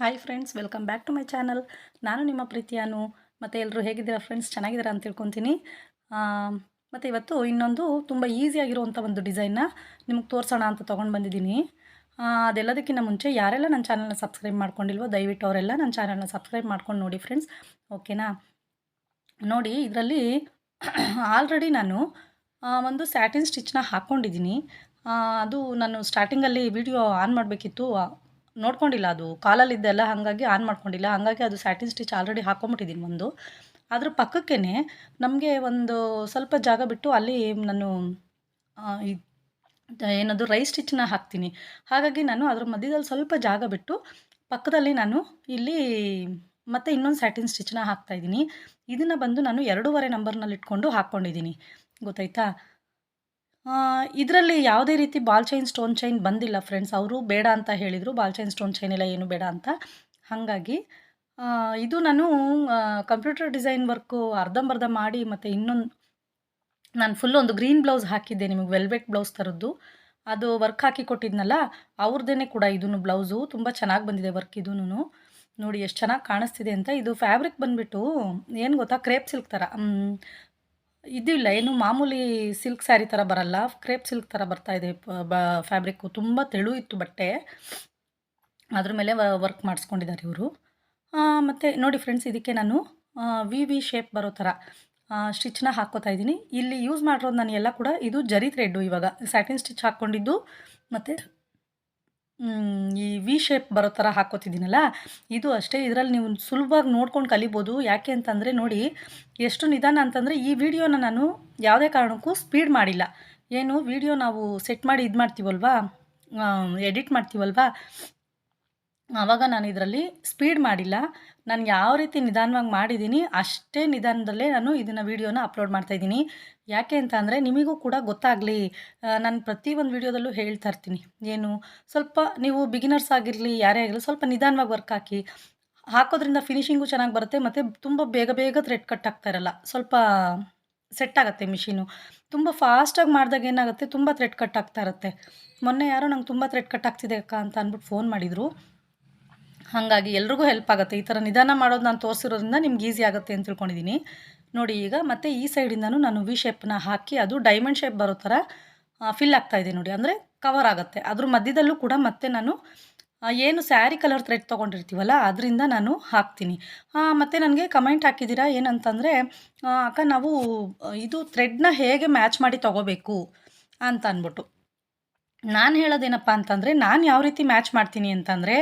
Hi friends, welcome back to my channel. ನಾನು ನಿಮ್ಮ ಪ್ರೀತಿಯಾನು ಮತ್ತು ಎಲ್ಲರೂ ಹೇಗಿದ್ದೀರಾ ಫ್ರೆಂಡ್ಸ್? ಚೆನ್ನಾಗಿದ್ದೀರಾ ಅಂತ ತಿಳ್ಕೊತೀನಿ. ಮತ್ತು ಇವತ್ತು ಇನ್ನೊಂದು ತುಂಬ ಈಸಿಯಾಗಿರುವಂಥ ಒಂದು ಡಿಸೈನ್ನ ನಿಮಗೆ ತೋರಿಸೋಣ ಅಂತ ತೊಗೊಂಡು ಬಂದಿದ್ದೀನಿ. ಅದೆಲ್ಲದಕ್ಕಿಂತ ಮುಂಚೆ ಯಾರೆಲ್ಲ ನನ್ನ ಚಾನಲ್ನ ಸಬ್ಸ್ಕ್ರೈಬ್ ಮಾಡ್ಕೊಂಡಿಲ್ವೋ, ದಯವಿಟ್ಟು ಅವರೆಲ್ಲ ನನ್ನ ಚಾನಲ್ನ ಸಬ್ಸ್ಕ್ರೈಬ್ ಮಾಡ್ಕೊಂಡು ನೋಡಿ ಫ್ರೆಂಡ್ಸ್. ಓಕೆನಾ ನೋಡಿ, ಇದರಲ್ಲಿ ಆಲ್ರೆಡಿ ನಾನು ಒಂದು ಸ್ಯಾಟಿನ್ ಸ್ಟಿಚ್ನ ಹಾಕ್ಕೊಂಡಿದ್ದೀನಿ ಅದು ನಾನು ಸ್ಟಾರ್ಟಿಂಗಲ್ಲಿ ವಿಡಿಯೋ ಆನ್ ಮಾಡಬೇಕಿತ್ತು. ನೋಡ್ಕೊಂಡಿಲ್ಲ ಅದು. ಕಾಲಲ್ಲಿದ್ದೆಲ್ಲ ಹಾಗಾಗಿ ಆನ್ ಮಾಡ್ಕೊಂಡಿಲ್ಲ. ಹಾಗಾಗಿ ಅದು ಸ್ಯಾಟಿನ್ ಸ್ಟಿಚ್ ಆಲ್ರೆಡಿ ಹಾಕ್ಕೊಂಬಿಟ್ಟಿದ್ದೀನಿ ಒಂದು. ಅದ್ರ ಪಕ್ಕಕ್ಕೇ ನಮಗೆ ಒಂದು ಸ್ವಲ್ಪ ಜಾಗ ಬಿಟ್ಟು ಅಲ್ಲಿ ನಾನು ಏನದು ರೈ ಸ್ಟಿಚ್ನ ಹಾಕ್ತೀನಿ. ಹಾಗಾಗಿ ನಾನು ಅದ್ರ ಮಧ್ಯದಲ್ಲಿ ಸ್ವಲ್ಪ ಜಾಗ ಬಿಟ್ಟು ಪಕ್ಕದಲ್ಲಿ ನಾನು ಇಲ್ಲಿ ಮತ್ತೆ ಇನ್ನೊಂದು ಸ್ಯಾಟಿನ್ ಸ್ಟಿಚ್ನ ಹಾಕ್ತಾ ಇದ್ದೀನಿ. ಇದನ್ನು ಬಂದು ನಾನು ಎರಡೂವರೆ ನಂಬರ್ನಲ್ಲಿ ಇಟ್ಕೊಂಡು ಹಾಕ್ಕೊಂಡಿದ್ದೀನಿ ಗೊತ್ತಾಯ್ತಾ? ಇದರಲ್ಲಿ ಯಾವುದೇ ರೀತಿ ಬಾಲ್ ಚೈನ್, ಸ್ಟೋನ್ ಚೈನ್ ಬಂದಿಲ್ಲ ಫ್ರೆಂಡ್ಸ್ ಅವರು ಬೇಡ ಅಂತ ಹೇಳಿದರು. ಬಾಲ್ ಚೈನ್, ಸ್ಟೋನ್ ಚೈನ್ ಎಲ್ಲ ಏನು ಬೇಡ ಅಂತ. ಹಾಗಾಗಿ ಇದು ನಾನು ಕಂಪ್ಯೂಟರ್ ಡಿಸೈನ್ ವರ್ಕು ಅರ್ಧಂಬರ್ಧ ಮಾಡಿ ಮತ್ತು ಇನ್ನೊಂದು, ನಾನು ಫುಲ್ ಒಂದು ಗ್ರೀನ್ ಬ್ಲೌಸ್ ಹಾಕಿದ್ದೆ ನಿಮಗೆ ವೆಲ್ವೆಟ್ ಬ್ಲೌಸ್ ಥರದ್ದು ಅದು ವರ್ಕ್ ಹಾಕಿ ಕೊಟ್ಟಿದ್ನಲ್ಲ ಅವ್ರದ್ದೇ ಕೂಡ ಇದೂ ಬ್ಲೌಸು ತುಂಬ ಚೆನ್ನಾಗಿ ಬಂದಿದೆ ವರ್ಕ್ ಇದೂ ನೋಡಿ, ಎಷ್ಟು ಚೆನ್ನಾಗಿ ಕಾಣಿಸ್ತಿದೆ ಅಂತ. ಇದು ಫ್ಯಾಬ್ರಿಕ್ ಬಂದುಬಿಟ್ಟು, ಏನು ಗೊತ್ತಾ? ಕ್ರೇಪ್ ಸಿಲ್ಕ್ ಥರ ಇದಿಲ್ಲ ಏನು ಮಾಮೂಲಿ ಸಿಲ್ಕ್ ಸ್ಯಾರಿ ಥರ ಬರಲ್ಲ ಕ್ರೇಪ್ ಸಿಲ್ಕ್ ಥರ ಬರ್ತಾ ಇದೆ, ಪ- ಬ ಫ್ಯಾಬ್ರಿಕ್ಕು ತುಂಬ ತೆಳು ಇತ್ತು ಬಟ್ಟೆ. ಅದ್ರ ಮೇಲೆ ವರ್ಕ್ ಮಾಡಿಸ್ಕೊಂಡಿದ್ದಾರೆ ಇವರು. ಮತ್ತು ನೋಡಿ ಫ್ರೆಂಡ್ಸ್ ಇದಕ್ಕೆ ನಾನು ವಿ ವಿ ಶೇಪ್ ಬರೋ ಥರ ಸ್ಟಿಚ್ನ ಹಾಕ್ಕೋತಾ ಇದ್ದೀನಿ. ಇಲ್ಲಿ ಯೂಸ್ ಮಾಡಿರೋದು ನಾನು ಎಲ್ಲ ಕೂಡ ಇದು ಜರಿ ಥ್ರೆಡ್ಡು ಇವಾಗ ಸ್ಯಾಟಿನ್ ಸ್ಟಿಚ್ ಹಾಕ್ಕೊಂಡಿದ್ದು ಮತ್ತು ಈ ವಿ ಶೇಪ್ ಬರೋ ಥರ ಹಾಕ್ಕೋತಿದ್ದೀನಲ್ಲ, ಇದು ಅಷ್ಟೇ ಇದರಲ್ಲಿ ನೀವು ಸುಲಭವಾಗಿ ನೋಡ್ಕೊಂಡು ಕಲಿಬೋದು. ಯಾಕೆ ಅಂತಂದರೆ ನೋಡಿ, ಎಷ್ಟು ನಿಧಾನ ಅಂತಂದರೆ ಈ ವಿಡಿಯೋನ ನಾನು ಯಾವುದೇ ಕಾರಣಕ್ಕೂ ಸ್ಪೀಡ್ ಮಾಡಿಲ್ಲ. ಏನು, ವಿಡಿಯೋ ನಾವು ಸೆಟ್ ಮಾಡಿ ಇದು ಮಾಡ್ತೀವಲ್ವಾ ಎಡಿಟ್ ಮಾಡ್ತೀವಲ್ವಾ? ಆವಾಗ ನಾನು ಇದರಲ್ಲಿ ಸ್ಪೀಡ್ ಮಾಡಿಲ್ಲ. ನಾನು ಯಾವ ರೀತಿ ನಿಧಾನವಾಗಿ ಮಾಡಿದ್ದೀನಿ ಅಷ್ಟೇ ನಿಧಾನದಲ್ಲೇ ನಾನು ಇದನ್ನು ವೀಡಿಯೋನ ಅಪ್ಲೋಡ್ ಮಾಡ್ತಾಯಿದ್ದೀನಿ ಯಾಕೆ ಅಂತ ಅಂದರೆ ನಿಮಗೂ ಕೂಡ ಗೊತ್ತಾಗಲಿ. ನಾನು ಪ್ರತಿ ಒಂದು ವೀಡಿಯೋದಲ್ಲೂ ಹೇಳ್ತಾ ಇರ್ತೀನಿ. ಏನು? ಸ್ವಲ್ಪ ನೀವು ಬಿಗಿನರ್ಸ್ ಆಗಿರಲಿ, ಯಾರೇ ಆಗಿರಲಿ, ಸ್ವಲ್ಪ ನಿಧಾನವಾಗಿ ವರ್ಕ್ ಹಾಕಿ. ಹಾಕೋದ್ರಿಂದ ಫಿನಿಷಿಂಗು ಚೆನ್ನಾಗಿ ಬರುತ್ತೆ, ಮತ್ತು ತುಂಬ ಬೇಗ ಬೇಗ ಥ್ರೆಡ್ ಕಟ್ ಆಗ್ತಾ ಇರಲ್ಲ. ಸ್ವಲ್ಪ ಸೆಟ್ ಆಗುತ್ತೆ ಮಿಷಿನು ತುಂಬ ಫಾಸ್ಟಾಗಿ ಮಾಡಿದಾಗ ಏನಾಗುತ್ತೆ, ತುಂಬ ಥ್ರೆಡ್ ಕಟ್ ಆಗ್ತಾ ಇರುತ್ತೆ. ಮೊನ್ನೆ ಯಾರೋ ನಂಗೆ ತುಂಬ ಥ್ರೆಡ್ ಕಟ್ ಆಗ್ತಿದೆ ಅಕ್ಕ ಅಂತ ಅಂದ್ಬಿಟ್ಟು ಫೋನ್ ಮಾಡಿದರು. ಹಾಗಾಗಿ ಎಲ್ರಿಗೂ ಹೆಲ್ಪ್ ಆಗುತ್ತೆ. ಈ ಥರ ನಿಧಾನ ಮಾಡೋದು ನಾನು ತೋರಿಸಿರೋದ್ರಿಂದ ನಿಮ್ಗೆ ಈಸಿ ಆಗುತ್ತೆ ಅಂತ ತಿಳ್ಕೊಂಡಿದ್ದೀನಿ ನೋಡಿ ಈಗ ಮತ್ತೆ ಈ ಸೈಡಿಂದನೂ ನಾನು ವಿ ಶೇಪ್ನ ಹಾಕಿ ಅದು ಡೈಮಂಡ್ ಶೇಪ್ ಬರೋ ಥರ ಫಿಲ್ ಆಗ್ತಾ ಇದೆ ನೋಡಿ. ಅಂದರೆ ಕವರ್ ಆಗುತ್ತೆ. ಅದ್ರ ಮಧ್ಯದಲ್ಲೂ ಕೂಡ ಮತ್ತೆ ನಾನು ಏನು ಸ್ಯಾರಿ ಕಲರ್ ಥ್ರೆಡ್ ತೊಗೊಂಡಿರ್ತೀವಲ್ಲ, ಅದರಿಂದ ನಾನು ಹಾಕ್ತೀನಿ. ಮತ್ತು ನನಗೆ ಕಮೆಂಟ್ ಹಾಕಿದ್ದೀರಾ ಏನಂತಂದರೆ ಅಕ್ಕ ನಾವು, ಇದು ಥ್ರೆಡ್ನ ಹೇಗೆ ಮ್ಯಾಚ್ ಮಾಡಿ ತೊಗೋಬೇಕು ಅಂತ ಅಂದ್ಬಿಟ್ಟು. ನಾನು ಹೇಳೋದೇನಪ್ಪ ಅಂತಂದರೆ, ನಾನು ಯಾವ ರೀತಿ ಮ್ಯಾಚ್ ಮಾಡ್ತೀನಿ ಅಂತಂದರೆ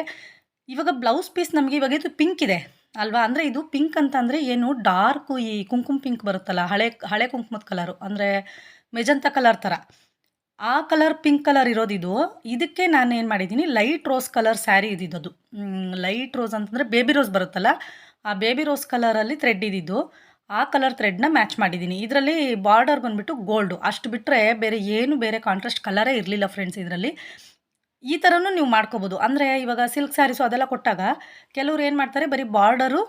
ಇವಾಗ ಬ್ಲೌಸ್ ಪೀಸ್ ನಮಗೆ ಇವಾಗ ಇದು ಪಿಂಕ್ ಇದೆ, ಅಲ್ವಾ? ಅಂದರೆ ಇದು ಪಿಂಕ್ ಅಂತಂದರೆ ಏನು? ಡಾರ್ಕು ಈ ಕುಂಕುಮ ಪಿಂಕ್ ಬರುತ್ತಲ್ಲ, ಹಳೆ ಹಳೆ ಕುಂಕುಮದ ಕಲರು ಅಂದರೆ ಮೆಜಂತ ಕಲರ್ ಥರ. ಆ ಕಲರ್ ಪಿಂಕ್ ಕಲರ್ ಇರೋದಿದು. ಇದಕ್ಕೆ ನಾನು ಏನು ಮಾಡಿದ್ದೀನಿ? ಲೈಟ್ ರೋಸ್ ಕಲರ್ ಸ್ಯಾರಿ ಇದ್ದಿದ್ದು ಲೈಟ್ ರೋಸ್ ಅಂತಂದರೆ ಬೇಬಿ ರೋಸ್ ಬರುತ್ತಲ್ಲ, ಆ ಬೇಬಿ ರೋಸ್ ಕಲರಲ್ಲಿ ಥ್ರೆಡ್ ಇದ್ದಿದ್ದು ಆ ಕಲರ್ ಥ್ರೆಡ್ನ ಮ್ಯಾಚ್ ಮಾಡಿದ್ದೀನಿ. ಇದರಲ್ಲಿ ಬಾರ್ಡರ್ ಬಂದುಬಿಟ್ಟು ಗೋಲ್ಡು ಅಷ್ಟು ಬಿಟ್ಟರೆ ಬೇರೆ ಏನು, ಬೇರೆ ಕಾಂಟ್ರಾಸ್ಟ್ ಕಲರೇ ಇರಲಿಲ್ಲ ಫ್ರೆಂಡ್ಸ್ ಇದರಲ್ಲಿ. ಈ ಥರನೂ ನೀವು ಮಾಡ್ಕೋಬೋದು. ಅಂದರೆ ಇವಾಗ ಸಿಲ್ಕ್ ಸ್ಯಾರೀಸು ಅದೆಲ್ಲ ಕೊಟ್ಟಾಗ ಕೆಲವ್ರು ಏನು ಮಾಡ್ತಾರೆ, ಬರೀ ಬಾರ್ಡರು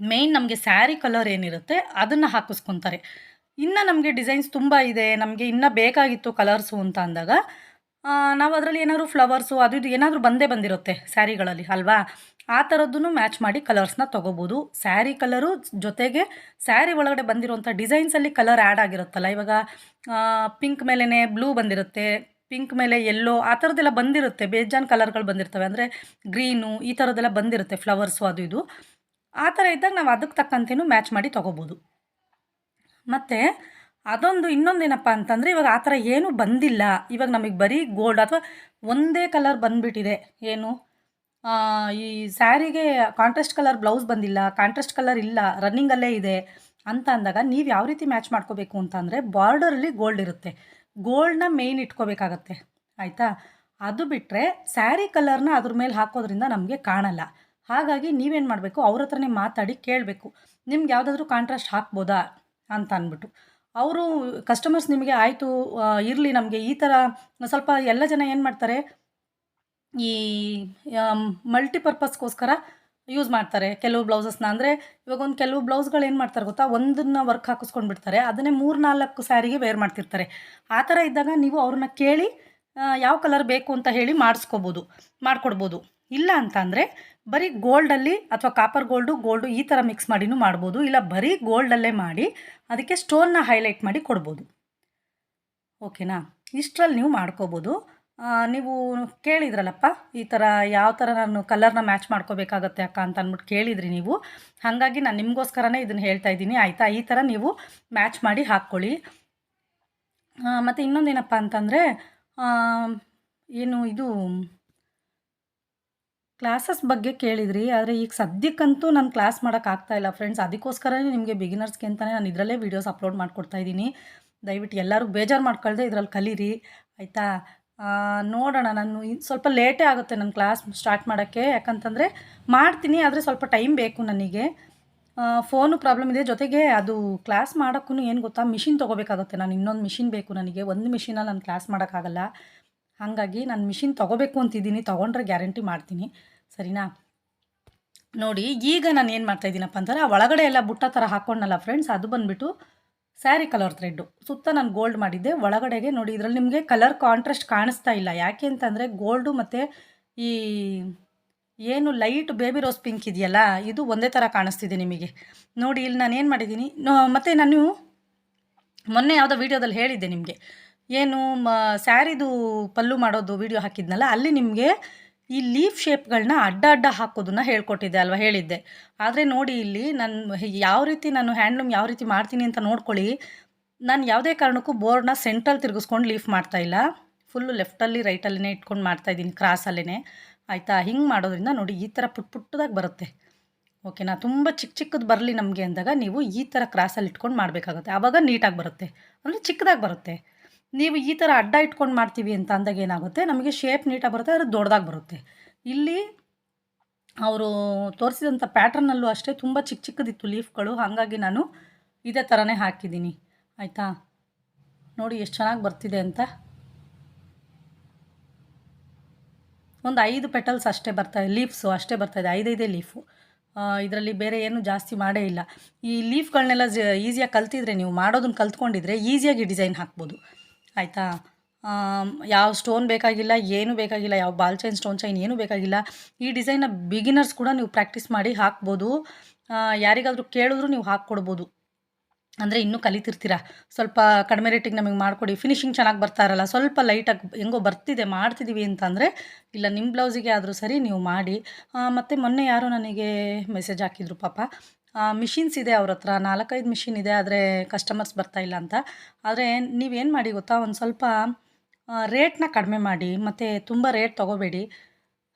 ಮೇಯ್ನ್ ನಮಗೆ ಸ್ಯಾರಿ ಕಲರ್ ಏನಿರುತ್ತೆ ಅದನ್ನು ಹಾಕಿಸ್ಕೊತಾರೆ. ಇನ್ನು ನಮಗೆ ಡಿಸೈನ್ಸ್ ತುಂಬ ಇದೆ, ನಮಗೆ ಇನ್ನೂ ಬೇಕಾಗಿತ್ತು ಕಲರ್ಸು ಅಂತ ಅಂದಾಗ ನಾವು ಅದರಲ್ಲಿ ಏನಾದರೂ ಫ್ಲವರ್ಸು ಅದು ಇದು ಏನಾದರೂ ಬಂದೇ ಬಂದಿರುತ್ತೆ ಸ್ಯಾರಿಗಳಲ್ಲಿ ಅಲ್ವಾ? ಆ ಥರದ್ದು ಮ್ಯಾಚ್ ಮಾಡಿ ಕಲರ್ಸ್ನ ತೊಗೋಬೋದು. ಸ್ಯಾರಿ ಕಲರು ಜೊತೆಗೆ ಸ್ಯಾರಿ ಒಳಗಡೆ ಬಂದಿರುವಂಥ ಡಿಸೈನ್ಸಲ್ಲಿ ಕಲರ್ ಆ್ಯಡ್ ಆಗಿರುತ್ತಲ್ಲ, ಇವಾಗ ಪಿಂಕ್ ಮೇಲೇ ಬ್ಲೂ ಬಂದಿರುತ್ತೆ ಪಿಂಕ್ ಮೇಲೆ ಎಲ್ಲೋ ಆ ಥರದ್ದೆಲ್ಲ ಬಂದಿರುತ್ತೆ. ಬೇಜಾನ್ ಕಲರ್ಗಳು ಬಂದಿರ್ತವೆ. ಅಂದರೆ ಗ್ರೀನು ಈ ಥರದ್ದೆಲ್ಲ ಬಂದಿರುತ್ತೆ ಫ್ಲವರ್ಸು ಅದು ಇದು. ಆ ಥರ ಇದ್ದಾಗ ನಾವು ಅದಕ್ಕೆ ತಕ್ಕಂತೆಯೂ ಮ್ಯಾಚ್ ಮಾಡಿ ತೊಗೋಬೋದು. ಮತ್ತು ಅದೊಂದು ಇನ್ನೊಂದೇನಪ್ಪ ಅಂತಂದರೆ ಇವಾಗ ಆ ಥರ ಏನೂ ಬಂದಿಲ್ಲ. ಇವಾಗ ನಮಗೆ ಬರೀ ಗೋಲ್ಡ್ ಅಥವಾ ಒಂದೇ ಕಲರ್ ಬಂದುಬಿಟ್ಟಿದೆ. ಏನು? ಈ ಸ್ಯಾರಿಗೆ ಕಾಂಟ್ರಾಸ್ಟ್ ಕಲರ್ ಬ್ಲೌಸ್ ಬಂದಿಲ್ಲ. ಕಾಂಟ್ರಾಸ್ಟ್ ಕಲರ್ ಇಲ್ಲ. ರನ್ನಿಂಗಲ್ಲೇ ಇದೆ. ಅಂತ ಅಂದಾಗ ನೀವು ಯಾವ ರೀತಿ ಮ್ಯಾಚ್ ಮಾಡ್ಕೋಬೇಕು ಅಂತಂದರೆ ಬಾರ್ಡರಲ್ಲಿ ಗೋಲ್ಡ್ ಇರುತ್ತೆ. ಗೋಲ್ಡ್ನ ಮೇಯ್ನ್ ಇಟ್ಕೋಬೇಕಾಗತ್ತೆ, ಆಯಿತಾ? ಅದು ಬಿಟ್ಟರೆ ಸ್ಯಾರಿ ಕಲರ್ನ ಅದ್ರ ಮೇಲೆ ಹಾಕೋದ್ರಿಂದ ನಮಗೆ ಕಾಣಲ್ಲ. ಹಾಗಾಗಿ ನೀವೇನು ಮಾಡಬೇಕು, ಅವ್ರ ಹತ್ರನೇ ಮಾತಾಡಿ ಕೇಳಬೇಕು. ನಿಮ್ಗೆ ಯಾವುದಾದ್ರೂ ಕಾಂಟ್ರಾಸ್ಟ್ ಹಾಕ್ಬೋದಾ ಅಂತ ಅಂದ್ಬಿಟ್ಟು. ಅವರು ಕಸ್ಟಮರ್ಸ್ ನಿಮಗೆ ಆಯಿತು ಇರಲಿ ನಮಗೆ ಈ ಥರ ಸ್ವಲ್ಪ ಎಲ್ಲ ಜನ ಏನು ಮಾಡ್ತಾರೆ, ಈ ಮಲ್ಟಿಪರ್ಪಸ್ಗೋಸ್ಕರ ಯೂಸ್ ಮಾಡ್ತಾರೆ. ಕೆಲವು ಬ್ಲೌಸಸ್ನ ಅಂದರೆ ಇವಾಗ ಒಂದು ಕೆಲವು ಬ್ಲೌಸ್ಗಳು ಏನು ಮಾಡ್ತಾರೆ ಗೊತ್ತಾ? ಒಂದನ್ನು ವರ್ಕ್ ಹಾಕಿಸ್ಕೊಂಡು ಬಿಡ್ತಾರೆ. ಅದನ್ನೇ ಮೂರು ನಾಲ್ಕು ಸ್ಯಾರಿಗೆ ವೇರ್ ಮಾಡ್ತಿರ್ತಾರೆ. ಆ ಥರ ಇದ್ದಾಗ ನೀವು ಅವ್ರನ್ನ ಕೇಳಿ ಯಾವ ಕಲರ್ ಬೇಕು ಅಂತ ಹೇಳಿ ಮಾಡಿಸ್ಕೋಬೋದು, ಮಾಡಿಕೊಡ್ಬೋದು. ಇಲ್ಲ ಅಂತ ಅಂದರೆ ಬರೀ ಗೋಲ್ಡಲ್ಲಿ ಅಥವಾ ಕಾಪರ್ ಗೋಲ್ಡು ಗೋಲ್ಡು ಈ ಥರ ಮಿಕ್ಸ್ ಮಾಡಿನೂ ಮಾಡ್ಬೋದು. ಇಲ್ಲ ಬರೀ ಗೋಲ್ಡಲ್ಲೇ ಮಾಡಿ ಅದಕ್ಕೆ ಸ್ಟೋನ್ನ ಹೈಲೈಟ್ ಮಾಡಿ ಕೊಡ್ಬೋದು. ಓಕೆನಾ ಇಷ್ಟರಲ್ಲಿ ನೀವು ಮಾಡ್ಕೋಬೋದು. ನೀವು ಕೇಳಿದ್ರಲ್ಲಪ್ಪ, ಈ ಥರ ಯಾವ ಥರ ನಾನು ಕಲರ್ನ ಮ್ಯಾಚ್ ಮಾಡ್ಕೋಬೇಕಾಗತ್ತೆ ಅಕ್ಕ ಅಂತ ಅಂದ್ಬಿಟ್ಟು ಕೇಳಿದ್ರಿ ನೀವು. ಹಾಗಾಗಿ ನಾನು ನಿಮಗೋಸ್ಕರನೇ ಇದನ್ನು ಹೇಳ್ತಾ ಇದ್ದೀನಿ. ಆಯಿತಾ? ಈ ಥರ ನೀವು ಮ್ಯಾಚ್ ಮಾಡಿ ಹಾಕ್ಕೊಳ್ಳಿ. ಮತ್ತು ಇನ್ನೊಂದೇನಪ್ಪ ಅಂತಂದರೆ ಏನು ಇದು ಕ್ಲಾಸಸ್ ಬಗ್ಗೆ ಕೇಳಿದ್ರಿ. ಆದರೆ ಈಗ ಸದ್ಯಕ್ಕಂತೂ ನಾನು ಕ್ಲಾಸ್ ಮಾಡೋಕ್ಕಾಗ್ತಾ ಇಲ್ಲ ಫ್ರೆಂಡ್ಸ್ ಅದಕ್ಕೋಸ್ಕರನೇ ನಿಮಗೆ ಬಿಗಿನರ್ಸ್ಗೆ ಅಂತಲೇ ನಾನು ಇದರಲ್ಲೇ ವೀಡಿಯೋಸ್ ಅಪ್ಲೋಡ್ ಮಾಡಿಕೊಡ್ತಾ ಇದ್ದೀನಿ. ದಯವಿಟ್ಟು ಎಲ್ಲರೂ ಬೇಜಾರು ಮಾಡ್ಕೊಳ್ದೆ ಇದರಲ್ಲಿ ಕಲೀರಿ. ಆಯಿತಾ? ನೋಡೋಣ. ನಾನು ಸ್ವಲ್ಪ ಲೇಟೇ ಆಗುತ್ತೆ ನನ್ನ ಕ್ಲಾಸ್ ಸ್ಟಾರ್ಟ್ ಮಾಡೋಕ್ಕೆ. ಯಾಕಂತಂದರೆ ಮಾಡ್ತೀನಿ, ಆದರೆ ಸ್ವಲ್ಪ ಟೈಮ್ ಬೇಕು ನನಗೆ. ಫೋನು ಪ್ರಾಬ್ಲಮ್ ಇದೆ. ಜೊತೆಗೆ ಅದು ಕ್ಲಾಸ್ ಮಾಡೋಕ್ಕೂ ಏನು ಗೊತ್ತಾ? ಮಿಷಿನ್ ತೊಗೋಬೇಕಾಗುತ್ತೆ. ನಾನು ಇನ್ನೊಂದು ಮಿಷಿನ್ ಬೇಕು ನನಗೆ. ಒಂದು ಮಿಷಿನಲ್ಲಿ ನಾನು ಕ್ಲಾಸ್ ಮಾಡೋಕ್ಕಾಗಲ್ಲ. ಹಾಗಾಗಿ ನಾನು ಮಿಷಿನ್ ತೊಗೋಬೇಕು ಅಂತಿದ್ದೀನಿ. ತೊಗೊಂಡ್ರೆ ಗ್ಯಾರಂಟಿ ಮಾಡ್ತೀನಿ. ಸರಿನಾ? ನೋಡಿ, ಈಗ ನಾನು ಏನು ಮಾಡ್ತಾ ಇದ್ದೀನಪ್ಪ ಅಂತಂದರೆ, ಆ ಒಳಗಡೆ ಎಲ್ಲ ಬುಟ್ಟ ಥರ ಹಾಕ್ಕೊಂಡಲ್ಲ ಫ್ರೆಂಡ್ಸ್ ಅದು ಬಂದುಬಿಟ್ಟು ಸ್ಯಾರಿ ಕಲರ್ ಥ್ರೆಡ್ಡು ಸುತ್ತ ನಾನು ಗೋಲ್ಡ್ ಮಾಡಿದ್ದೆ. ಒಳಗಡೆಗೆ ನೋಡಿ, ಇದರಲ್ಲಿ ನಿಮಗೆ ಕಲರ್ ಕಾಂಟ್ರಾಸ್ಟ್ ಕಾಣಿಸ್ತಾ ಇಲ್ಲ. ಯಾಕೆ ಅಂತಂದರೆ ಗೋಲ್ಡು ಮತ್ತು ಈ ಏನು ಲೈಟ್ ಬೇಬಿ ರೋಸ್ ಪಿಂಕ್ ಇದೆಯಲ್ಲ, ಇದು ಒಂದೇ ಥರ ಕಾಣಿಸ್ತಿದೆ ನಿಮಗೆ. ನೋಡಿ, ಇಲ್ಲಿ ನಾನು ಏನು ಮಾಡಿದ್ದೀನಿ? ಮತ್ತು ನಾನು ಮೊನ್ನೆ ಯಾವುದೋ ವೀಡಿಯೋದಲ್ಲಿ ಹೇಳಿದ್ದೆ ನಿಮಗೆ. ಏನು ಮ, ಸ್ಯಾರಿದು ಪಲ್ಲು ಮಾಡೋದು ವೀಡಿಯೋ ಹಾಕಿದ್ನಲ್ಲ, ಅಲ್ಲಿ ನಿಮಗೆ ಈ ಲೀಫ್ ಶೇಪ್ಗಳನ್ನ ಅಡ್ಡ ಅಡ್ಡ ಹಾಕೋದನ್ನ ಹೇಳ್ಕೊಟ್ಟಿದ್ದೆ ಅಲ್ವಾ ಹೇಳಿದ್ದೆ. ಆದರೆ ನೋಡಿ ಇಲ್ಲಿ ನಾನು ಯಾವ ರೀತಿ ನಾನು ಹ್ಯಾಂಡ್ಲೂಮ್ ಯಾವ ರೀತಿ ಮಾಡ್ತೀನಿ ಅಂತ ನೋಡ್ಕೊಳ್ಳಿ. ನಾನು ಯಾವುದೇ ಕಾರಣಕ್ಕೂ ಬೋರ್ಡ್ನ ಸೆಂಟ್ರಲ್ಲಿ ತಿರುಗಿಸ್ಕೊಂಡು ಲೀಫ್ ಮಾಡ್ತಾ ಇಲ್ಲ. ಫುಲ್ಲು ಲೆಫ್ಟಲ್ಲಿ ರೈಟಲ್ಲಿನೇ ಇಟ್ಕೊಂಡು ಮಾಡ್ತಾ ಇದ್ದೀನಿ ಕ್ರಾಸಲ್ಲೇ ಆಯಿತಾ? ಹಿಂಗೆ ಮಾಡೋದ್ರಿಂದ ನೋಡಿ ಈ ಥರ ಪುಟ್ ಪುಟ್ಟದಾಗಿ ಬರುತ್ತೆ. ಓಕೆನಾ? ತುಂಬ ಚಿಕ್ಕ ಚಿಕ್ಕದು ಬರಲಿ ನಮಗೆ ಅಂದಾಗ ನೀವು ಈ ಥರ ಕ್ರಾಸಲ್ಲಿ ಇಟ್ಕೊಂಡು ಮಾಡಬೇಕಾಗುತ್ತೆ. ಆವಾಗ ನೀಟಾಗಿ ಬರುತ್ತೆ. ಅಂದರೆ ಚಿಕ್ಕದಾಗಿ ಬರುತ್ತೆ. ನೀವು ಈ ಥರ ಅಡ್ಡ ಇಟ್ಕೊಂಡು ಮಾಡ್ತೀವಿ ಅಂತ ಅಂದಾಗ ಏನಾಗುತ್ತೆ? ನಮಗೆ ಶೇಪ್ ನೀಟಾಗಿ ಬರುತ್ತೆ ಅದು ದೊಡ್ಡದಾಗಿ ಬರುತ್ತೆ. ಇಲ್ಲಿ ಅವರು ತೋರಿಸಿದಂಥ ಪ್ಯಾಟ್ರನ್ನಲ್ಲೂ ಅಷ್ಟೇ ತುಂಬ ಚಿಕ್ಕ ಚಿಕ್ಕದಿತ್ತು ಲೀಫ್ಗಳು ಹಾಗಾಗಿ ನಾನು ಇದೇ ಥರನೇ ಹಾಕಿದ್ದೀನಿ. ಆಯಿತಾ? ನೋಡಿ ಎಷ್ಟು ಚೆನ್ನಾಗಿ ಬರ್ತಿದೆ ಅಂತ. ಒಂದು ಐದು ಪೆಟಲ್ಸ್ ಅಷ್ಟೇ ಬರ್ತಾಯಿದೆ ಲೀಫ್ಸು ಅಷ್ಟೇ ಬರ್ತಾಯಿದೆ ಐದೈದೇ ಲೀಫು ಇದರಲ್ಲಿ ಬೇರೆ ಏನು ಜಾಸ್ತಿ ಮಾಡೇ ಇಲ್ಲ. ಈ ಲೀಫ್ಗಳನ್ನೆಲ್ಲ ಈಸಿಯಾಗಿ ಕಲ್ತಿದ್ರೆ ನೀವು ಮಾಡೋದನ್ನ ಕಲ್ತ್ಕೊಂಡಿದ್ರೆ ಈಸಿಯಾಗಿ ಡಿಸೈನ್ ಹಾಕ್ಬೋದು. ಆಯಿತಾ? ಯಾವ ಸ್ಟೋನ್ ಬೇಕಾಗಿಲ್ಲ, ಏನು ಬೇಕಾಗಿಲ್ಲ, ಯಾವ ಬಾಲ್ ಚೈನ್ ಸ್ಟೋನ್ ಚೈನ್ ಏನೂ ಬೇಕಾಗಿಲ್ಲ, ಈ ಡಿಸೈನ್ನ ಬಿಗಿನರ್ಸ್ ಕೂಡ ನೀವು ಪ್ರಾಕ್ಟೀಸ್ ಮಾಡಿ ಹಾಕ್ಬೋದು. ಯಾರಿಗಾದರೂ ಕೇಳಿದ್ರು ನೀವು ಹಾಕ್ಕೊಡ್ಬೋದು. ಅಂದರೆ ಇನ್ನೂ ಕಲಿತಿರ್ತೀರಾ? ಸ್ವಲ್ಪ ಕಡಿಮೆ ರೇಟಿಗೆ ನಮಗೆ ಮಾಡಿಕೊಡಿ. ಫಿನಿಶಿಂಗ್ ಚೆನ್ನಾಗಿ ಬರ್ತಾ ಇರಲ್ಲ. ಸ್ವಲ್ಪ ಲೈಟಾಗಿ ಹೆಂಗೋ ಬರ್ತಿದೆ ಮಾಡ್ತಿದ್ದೀವಿ ಅಂತಂದರೆ ಇಲ್ಲ ನಿಮ್ಮ ಬ್ಲೌಸಿಗೆ ಆದರೂ ಸರಿ ನೀವು ಮಾಡಿ. ಮತ್ತು ಮೊನ್ನೆ ಯಾರೋ ನನಗೆ ಮೆಸೇಜ್ ಹಾಕಿದ್ರು ಪಾಪ. ಮಿಷಿನ್ಸ್ ಇದೆ ಅವ್ರ ಹತ್ರ. ನಾಲ್ಕೈದು ಮಿಷಿನ್ ಇದೆ, ಆದರೆ ಕಸ್ಟಮರ್ಸ್ ಬರ್ತಾ ಇಲ್ಲ ಅಂತ. ಆದರೆ ನೀವೇನು ಮಾಡಿ ಗೊತ್ತಾ? ಒಂದು ಸ್ವಲ್ಪ ರೇಟ್ನ ಕಡಿಮೆ ಮಾಡಿ, ಮತ್ತು ತುಂಬ ರೇಟ್ ತೊಗೋಬೇಡಿ.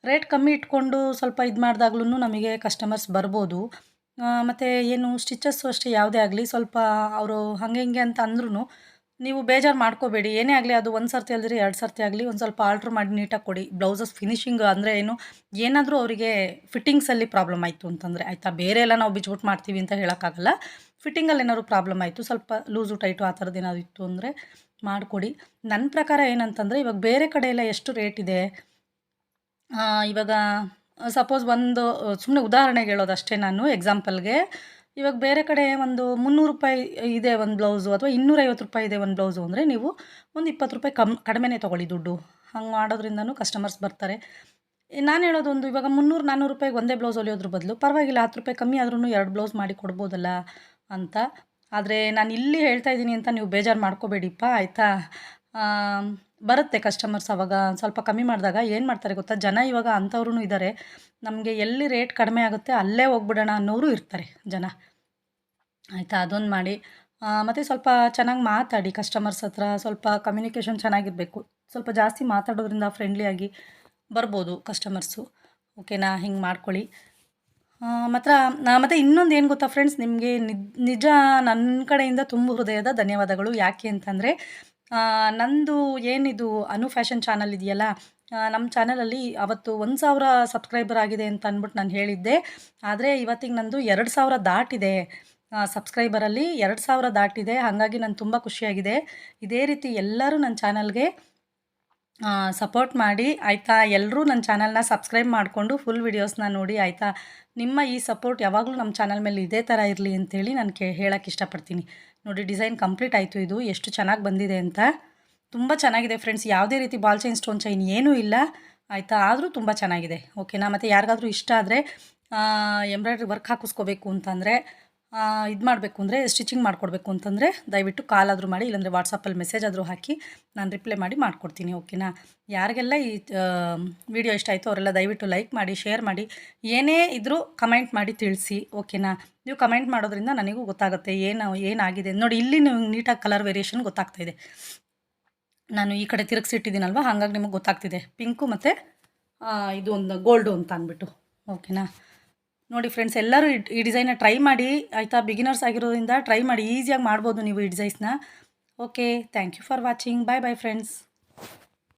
ರೇಟ್ ಕಮ್ಮಿ ಇಟ್ಕೊಂಡು ಸ್ವಲ್ಪ ಇದು ಮಾಡಿದಾಗ್ಲೂ ನಮಗೆ ಕಸ್ಟಮರ್ಸ್ ಬರ್ಬೋದು. ಮತ್ತು ಏನು ಸ್ಟಿಚಸ್ಸು ಅಷ್ಟೇ ಯಾವುದೇ ಆಗಲಿ, ಸ್ವಲ್ಪ ಅವರು ಹಾಗೆ ಹಿಂಗೆ ಅಂತ ಅಂದ್ರೂ ನೀವು ಬೇಜಾರು ಮಾಡ್ಕೋಬೇಡಿ. ಏನೇ ಆಗಲಿ ಅದು ಒಂದು ಸರ್ತಿ ಅಲ್ದಿರಿ, ಎರಡು ಸರ್ತಿ ಆಗಲಿ, ಒಂದು ಸ್ವಲ್ಪ ಆಲ್ಟ್ರ್ ಮಾಡಿ ನೀಟಾಗಿ ಕೊಡಿ. ಬ್ಲೌಸಸ್ ಫಿನಿಶಿಂಗ್ ಅಂದರೆ ಏನು? ಏನಾದರೂ ಅವರಿಗೆ ಫಿಟ್ಟಿಂಗ್ಸಲ್ಲಿ ಪ್ರಾಬ್ಲಮ್ ಆಯಿತು ಅಂತಂದರೆ, ಆಯಿತಾ? ಬೇರೆ ಎಲ್ಲ ನಾವು ಬಿಚ್ಬಿಟ್ಟು ಮಾಡ್ತೀವಿ ಅಂತ ಹೇಳೋಕ್ಕಾಗಲ್ಲ. ಫಿಟ್ಟಿಂಗಲ್ಲಿ ಏನಾದ್ರು ಪ್ರಾಬ್ಲಮ್ ಆಯಿತು, ಸ್ವಲ್ಪ ಲೂಸು ಟೈಟು ಆ ಥರದ್ದು ಏನಾದ್ರು ಇತ್ತು ಅಂದರೆ ಮಾಡಿಕೊಡಿ. ನನ್ನ ಪ್ರಕಾರ ಏನಂತಂದರೆ, ಇವಾಗ ಬೇರೆ ಕಡೆ ಎಲ್ಲ ಎಷ್ಟು ರೇಟ್ ಇದೆ? ಇವಾಗ ಸಪೋಸ್ ಒಂದು ಸುಮ್ಮನೆ ಉದಾಹರಣೆಗೆ ಹೇಳೋದಷ್ಟೇ ನಾನು ಎಕ್ಸಾಂಪಲ್ಗೆ ಇವಾಗ ಬೇರೆ ಕಡೆ ಒಂದು ಮುನ್ನೂರು ರೂಪಾಯಿ ಇದೆ ಒಂದು ಬ್ಲೌಸು ಅಥವಾ ಇನ್ನೂರೈವತ್ತು ರೂಪಾಯಿ ಇದೆ ಒಂದು ಬ್ಲೌಸು ಅಂದರೆ ನೀವು ಒಂದು ಇಪ್ಪತ್ತು ರೂಪಾಯಿ ಕಮ್ ಕಡಿಮೆನೇ ತೊಗೊಳ್ಳಿ ದುಡ್ಡು. ಹಂಗೆ ಮಾಡೋದ್ರಿಂದನೂ ಕಸ್ಟಮರ್ಸ್ ಬರ್ತಾರೆ. ನಾನು ಹೇಳೋದೊಂದು, ಇವಾಗ ಮುನ್ನೂರು ನಾನ್ನೂರು ರೂಪಾಯಿಗೆ ಒಂದೇ ಬ್ಲೌಸ್ ಹೊಲಿಯೋದ್ರ ಬದಲು ಪರವಾಗಿಲ್ಲ, ಹತ್ತು ರೂಪಾಯಿ ಕಮ್ಮಿ ಆದ್ರೂ ಎರಡು ಬ್ಲೌಸ್ ಮಾಡಿ ಕೊಡ್ಬೋದಲ್ಲ ಅಂತ. ಆದರೆ ನಾನು ಇಲ್ಲಿ ಹೇಳ್ತಾ ಇದ್ದೀನಿ ಅಂತ ನೀವು ಬೇಜಾರು ಮಾಡ್ಕೋಬೇಡಿಪ್ಪ, ಆಯಿತಾ? ಬರುತ್ತೆ ಕಸ್ಟಮರ್ಸ್ ಅವಾಗ ಸ್ವಲ್ಪ ಕಮ್ಮಿ ಮಾಡಿದಾಗ ಏನು ಮಾಡ್ತಾರೆ ಗೊತ್ತಾ? ಜನ ಇವಾಗ ಅಂಥವ್ರು ಇದ್ದಾರೆ ನಮಗೆ ಎಲ್ಲಿ ರೇಟ್ ಕಡಿಮೆ ಆಗುತ್ತೆ ಅಲ್ಲೇ ಹೋಗ್ಬಿಡೋಣ ಅನ್ನೋರು ಇರ್ತಾರೆ ಜನ. ಆಯಿತಾ? ಅದೊಂದು ಮಾಡಿ. ಮತ್ತು ಸ್ವಲ್ಪ ಚೆನ್ನಾಗಿ ಮಾತಾಡಿ ಕಸ್ಟಮರ್ಸ್ ಹತ್ರ. ಸ್ವಲ್ಪ ಕಮ್ಯುನಿಕೇಷನ್ ಚೆನ್ನಾಗಿರಬೇಕು. ಸ್ವಲ್ಪ ಜಾಸ್ತಿ ಮಾತಾಡೋದ್ರಿಂದ ಫ್ರೆಂಡ್ಲಿಯಾಗಿ ಬರ್ಬೋದು ಕಸ್ಟಮರ್ಸು ಓಕೆನಾ ಹಿಂಗೆ ಮಾಡ್ಕೊಳ್ಳಿ. ಮಾತ್ರ ಮತ್ತು ಇನ್ನೊಂದು ಏನು ಗೊತ್ತಾ ಫ್ರೆಂಡ್ಸ್ ನಿಮಗೆ ನಿಜ ನನ್ನ ಕಡೆಯಿಂದ ತುಂಬ ಹೃದಯದ ಧನ್ಯವಾದಗಳು. ಯಾಕೆ ಅಂತಂದರೆ ನಂದು ಏನಿದು ಅನು ಫ್ಯಾಷನ್ ಚಾನಲ್ ಇದೆಯಲ್ಲ ನಮ್ಮ ಚಾನಲಲ್ಲಿ ಅವತ್ತು ಒಂದು ಸಾವಿರ ಸಬ್ಸ್ಕ್ರೈಬರ್ ಆಗಿದೆ ಅಂತ ಅಂದ್ಬಿಟ್ಟು ನಾನು ಹೇಳಿದ್ದೆ. ಆದರೆ ಇವತ್ತಿಗೆ ನಂದು ಎರಡು ಸಾವಿರ ದಾಟಿದೆ. ಸಬ್ಸ್ಕ್ರೈಬರಲ್ಲಿ ಎರಡು ಸಾವಿರ ದಾಟಿದೆ. ಹಾಗಾಗಿ ನಾನು ತುಂಬ ಖುಷಿಯಾಗಿದೆ. ಇದೇ ರೀತಿ ಎಲ್ಲರೂ ನನ್ನ ಚಾನಲ್ಗೆ ಸಪೋರ್ಟ್ ಮಾಡಿ, ಆಯಿತಾ? ಎಲ್ಲರೂ ನನ್ನ ಚಾನಲ್ನ ಸಬ್ಸ್ಕ್ರೈಬ್ ಮಾಡಿಕೊಂಡು ಫುಲ್ ವೀಡಿಯೋಸ್ನ ನೋಡಿ, ಆಯಿತಾ? ನಿಮ್ಮ ಈ ಸಪೋರ್ಟ್ ಯಾವಾಗಲೂ ನಮ್ಮ ಚಾನಲ್ ಮೇಲೆ ಇದೇ ಥರ ಇರಲಿ ಅಂತೇಳಿ ನಾನು ಕೇ ಹೇಳೋಕ್ಕೆ ಇಷ್ಟಪಡ್ತೀನಿ. ನೋಡಿ ಡಿಸೈನ್ ಕಂಪ್ಲೀಟ್ ಆಯಿತು ಇದು. ಎಷ್ಟು ಚೆನ್ನಾಗಿ ಬಂದಿದೆ ಅಂತ. ತುಂಬ ಚೆನ್ನಾಗಿದೆ ಫ್ರೆಂಡ್ಸ್ ಯಾವುದೇ ರೀತಿ ಬಾಲ್ ಚೈನ್ ಸ್ಟೋನ್ ಚೈನ್ ಏನೂ ಇಲ್ಲ. ಆಯಿತಾ? ಆದರೂ ತುಂಬ ಚೆನ್ನಾಗಿದೆ. ಓಕೆನಾ ಮತ್ತು ಯಾರಿಗಾದರೂ ಇಷ್ಟ ಆದರೆ ಎಂಬ್ರಾಯ್ಡ್ರಿ ವರ್ಕ್ ಹಾಕಿಸ್ಕೋಬೇಕು ಅಂತಂದರೆ ಇದು ಮಾಡಬೇಕು ಅಂದರೆ ಸ್ಟಿಚಿಂಗ್ ಮಾಡಿಕೊಡ್ಬೇಕು ಅಂತಂದರೆ, ದಯವಿಟ್ಟು ಕಾಲ್ ಆದರೂ ಮಾಡಿ, ಇಲ್ಲಾಂದರೆ ವಾಟ್ಸಪ್ಪಲ್ಲಿ ಮೆಸೇಜ್ ಆದರೂ ಹಾಕಿ, ನಾನು ರಿಪ್ಲೈ ಮಾಡಿ ಮಾಡಿಕೊಡ್ತೀನಿ ಓಕೆನಾ ಯಾರಿಗೆಲ್ಲ ಈ ವಿಡಿಯೋ ಇಷ್ಟ ಆಯಿತು ಅವರೆಲ್ಲ ದಯವಿಟ್ಟು ಲೈಕ್ ಮಾಡಿ ಶೇರ್ ಮಾಡಿ, ಏನೇ ಇದ್ದರೂ ಕಮೆಂಟ್ ಮಾಡಿ ತಿಳಿಸಿ ಓಕೆನಾ ನೀವು ಕಮೆಂಟ್ ಮಾಡೋದ್ರಿಂದ ನನಗೂ ಗೊತ್ತಾಗುತ್ತೆ, ಏನು, ಏನಾಗಿದೆ. ನೋಡಿ, ಇಲ್ಲಿ ನಿಮ್ಗೆ ನೀಟಾಗಿ ಕಲರ್ ವೇರಿಯೇಷನ್ ಗೊತ್ತಾಗ್ತಾ ಇದೆ. ನಾನು ಈ ಕಡೆ ತಿರುಗಿಸಿಟ್ಟಿದ್ದೀನಲ್ವ, ಹಾಗಾಗಿ ನಿಮಗೆ ಗೊತ್ತಾಗ್ತಿದೆ. ಪಿಂಕು ಮತ್ತು ಇದು ಒಂದು ಗೋಲ್ಡು ಅಂತ ಅಂದ್ಬಿಟ್ಟು ಓಕೆನಾ ನೋಡಿ ಫ್ರೆಂಡ್ಸ್ ಎಲ್ಲರೂ ಈ- ಡಿಸೈನ್ನ ಟ್ರೈ ಮಾಡಿ, ಆಯಿತಾ? ಬಿಗಿನರ್ಸ್ ಆಗಿರೋದ್ರಿಂದ ಟ್ರೈ ಮಾಡಿ ಈಸಿಯಾಗಿ ಮಾಡ್ಬೋದು ನೀವು ಈ ಡಿಸೈನ್ಸ್ನ okay thank you for watching bye bye friends